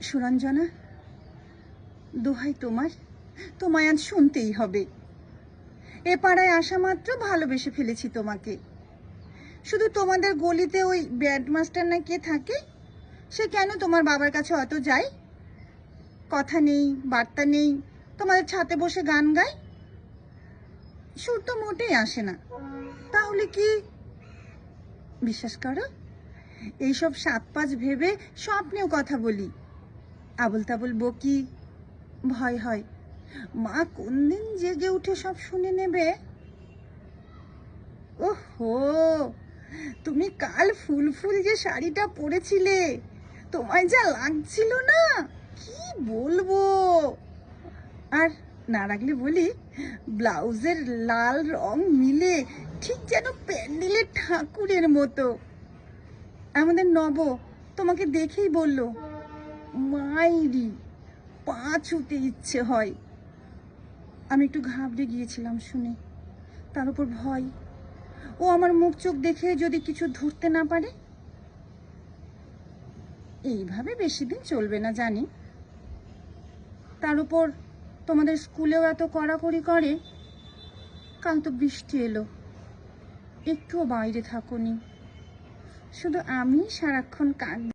সুরঞ্জনা, দোহাই তোমার। তোমায় আজ শুনতেই হবে। এ পাড়ায় আসা মাত্র ভালোবেসে ফেলেছি তোমাকে। শুধু তোমাদের গলিতে ওই ব্যাড মাস্টার না কে থাকে? সে কেন তোমার বাবার কাছে অত যায়? কথা নেই, বার্তা নেই, তোমাদের ছাতে বসে গান গায়? সুর তো মোটেই আসে না। তাহলে কি? বিশ্বাস করো, এইসব সাত পাঁচ ভেবে স্বপ্নেও কথা বলি। আবল তাবল বকি, ভয় হয়। মা কোন দিন জেগে উঠে সব শুনে নেবে? ওহো, তুমি কাল ফুল ফুল যে শাড়িটা পরেছিলে, তোমায় যা লাগছিল না? কি বলব? আর না রাখলে বলি, ব্লাউজের লাল রং মিলে ঠিক যেন প্যান্ডেলের ঠাকুরের মতো। আমাদের নব তোমাকে দেখেই বলল মাইরি পা ছুতে ইচ্ছে হয়। আমি একটু ঘাবড়ে গিয়েছিলাম শুনে। তার উপর ভয়। ও আমার মুখ চোখ দেখে যদি কিছু ধরতে না পারে? এইভাবে বেশি দিন চলবে না জানি। তার উপর তোমাদের স্কুলেও এত কড়াকড়ি করে? কাল তো বৃষ্টি এলো। একটুও বাইরে থাকুনি। শুধু আমি সারাক্ষণ কাঁদ